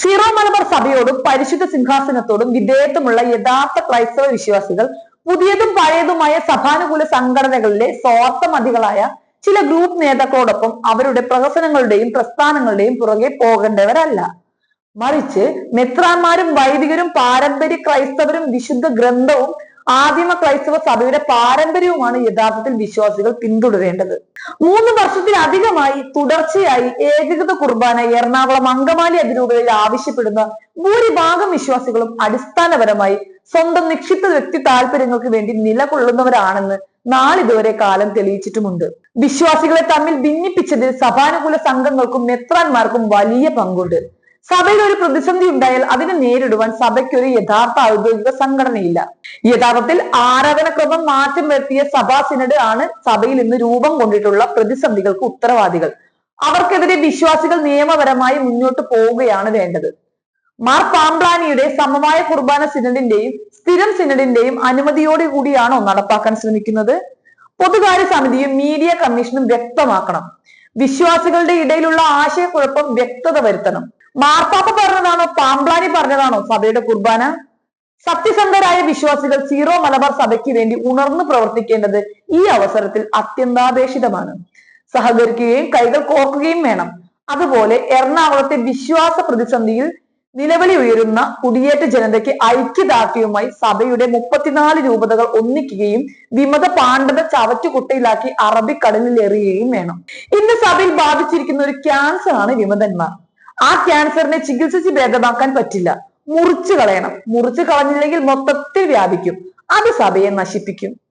Zero Malabar സഭയോടും പരിശുദ്ധ സിംഹാസനത്തോടും വിധേയത്വമുള്ള യഥാർത്ഥ ക്രൈസ്തവ വിശ്വാസികൾ പുതിയതും പഴയതുമായ സഭാനുകൂല സംഘടനകളിലെ സ്വാർത്ഥമതികളായ ചില ഗ്രൂപ്പ് നേതാക്കളോടൊപ്പം അവരുടെ പ്രഹസനങ്ങളുടെയും പ്രസ്ഥാനങ്ങളുടെയും പുറകെ പോകേണ്ടവരല്ല. മറിച്ച് മെത്രാന്മാരും വൈദികരും പാരമ്പര്യ ക്രൈസ്തവരും വിശുദ്ധ ഗ്രന്ഥവും ആദിമ ക്രൈസ്തവ സഭയുടെ പാരമ്പര്യവുമാണ് യഥാർത്ഥത്തിൽ വിശ്വാസികൾ പിന്തുടരേണ്ടത്. മൂന്ന് വർഷത്തിലധികമായി തുടർച്ചയായി ഏകീകൃത കുർബാന എറണാകുളം അങ്കമാലി അതിരൂപതയിൽ ആവശ്യപ്പെടുന്ന ഭൂരിഭാഗം വിശ്വാസികളും അടിസ്ഥാനപരമായി സ്വന്തം നിക്ഷിപ്ത വ്യക്തി താല്പര്യങ്ങൾക്ക് വേണ്ടി നിലകൊള്ളുന്നവരാണെന്ന് നാളിതുവരെ കാലം തെളിയിച്ചിട്ടുമുണ്ട്. വിശ്വാസികളെ തമ്മിൽ ഭിന്നിപ്പിച്ചതിൽ സഭാനുകൂല സംഘങ്ങൾക്കും മെത്രാന്മാർക്കും വലിയ പങ്കുണ്ട്. സഭയിൽ ഒരു പ്രതിസന്ധി ഉണ്ടായാൽ അതിനെ നേരിടുവാൻ സഭയ്ക്ക് ഒരു യഥാർത്ഥ ഔദ്യോഗിക സംഘടനയില്ല. യഥാർത്ഥത്തിൽ ആരാധനക്രമം മാറ്റം വരുത്തിയ സഭാ സിനഡ് ആണ് സഭയിൽ ഇന്ന് രൂപം കൊണ്ടിട്ടുള്ള പ്രതിസന്ധികൾക്ക് ഉത്തരവാദികൾ. അവർക്കെതിരെ വിശ്വാസികൾ നിയമപരമായി മുന്നോട്ട് പോവുകയാണ് വേണ്ടത്. മാർ പാംബ്ലാനിയുടെ സമവായ കുർബാന സിനഡിന്റെയും സ്ഥിരം സിനഡിന്റെയും അനുമതിയോടെ കൂടിയാണോ നടപ്പാക്കാൻ ശ്രമിക്കുന്നത്? പൊതുകാര്യ സമിതിയും മീഡിയ കമ്മീഷനും വ്യക്തമാക്കണം. വിശ്വാസികളുടെ ഇടയിലുള്ള ആശയക്കുഴപ്പം വ്യക്തത വരുത്തണം. മാർപ്പാപ്പ പറഞ്ഞതാണോ? പാംപ്ലാനി പറഞ്ഞതാണോ സഭയുടെ കുർബാന? സത്യസന്ധരായ വിശ്വാസികൾ സീറോ മലബാർ സഭയ്ക്ക് വേണ്ടി ഉണർന്നു പ്രവർത്തിക്കേണ്ടത് ഈ അവസരത്തിൽ അത്യന്താപേക്ഷിതമാണ്. സഹകരിക്കുകയും കൈകൾ കോർക്കുകയും വേണം. അതുപോലെ എറണാകുളത്തെ വിശ്വാസ പ്രതിസന്ധിയിൽ നിലവിളി ഉയരുന്ന കുടിയേറ്റ ജനതയ്ക്ക് ഐക്യദാർഢ്യവുമായി സഭയുടെ മുപ്പത്തിനാല് രൂപതകൾ ഒന്നിക്കുകയും വിമത പാണ്ഡത ചവറ്റുകുട്ടയിലാക്കി അറബിക്കടലിൽ എറിയുകയും വേണം. ഇന്ന് സഭയിൽ ബാധിച്ചിരിക്കുന്ന ഒരു ക്യാൻസർ ആണ് വിമതന്മാർ. ആ ക്യാൻസറിനെ ചികിത്സിച്ച് ഭേദമാക്കാൻ പറ്റില്ല. മുറിച്ചു കളയണം. മുറിച്ചു കളഞ്ഞില്ലെങ്കിൽ മൊത്തത്തിൽ വ്യാപിക്കും. അത് സഭയെ നശിപ്പിക്കും.